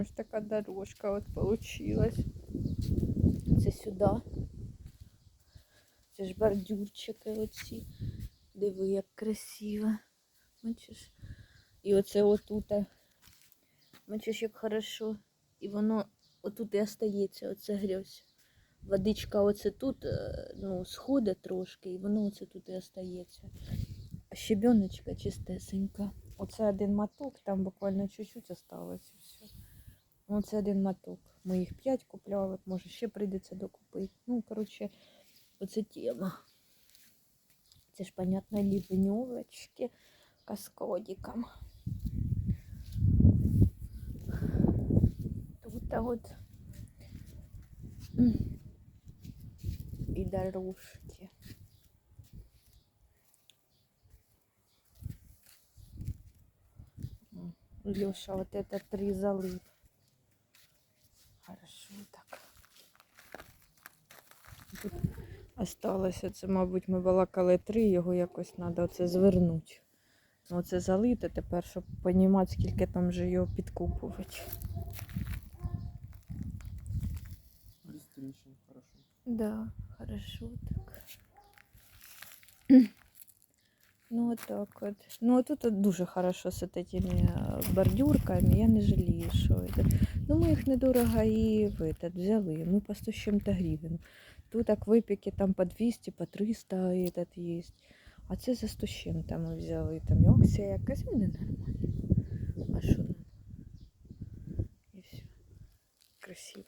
Ось така дорожка от получилась. Це сюди. Це ж бордюрчики оці. Диви, як красиво. Бачиш? І оце отут. Бачиш, як хорошо. І воно отут і остається, оце грязь. Водичка оце тут, е, ну, сходить трошки, і воно оце тут і остається. А щебеночка чистесенька. Оце один моток, там буквально чуть-чуть осталось і все. Оце один моток. Ми їх п'ять купляли, може ще прийдеться докупити. Ну, коротше, оце тема. Це ж, понятно, лівньовочки каскодиком. Тут а от і дорожки. Леша, вот это три залив. Хорошо так. Тут осталося, це, мабуть, ми балакали три, його якось треба оце звернути. Ну, Оце залити тепер, щоб розуміти, скільки там же його підкупувати. Без трещин, хорошо. Да, хорошо так. Ну вот так вот. Ну вот тут вот дуже хорошо з этими э, бордюрками. Я не жалію, що это. Ну ми їх недорого і в этот взяли. Ми по 100 з чим-то гривень. Тут так випіки там по 200, по 300 этот є. А це за 100 з чим-то ми взяли. Там і акція якась, вони нормальні. А що нам? І все. Красиво.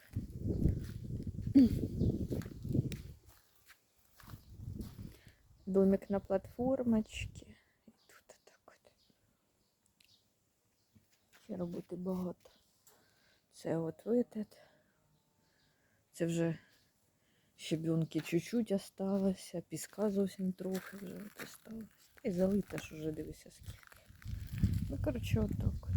Домик на платформочці. І тут так от. Ще роботи багато. Це от этот. Це вже щебенки чуть-чуть осталося, піска зовсім трохи вже от осталось. Та й залита ж уже дивися скільки. Ну, коротше, отак.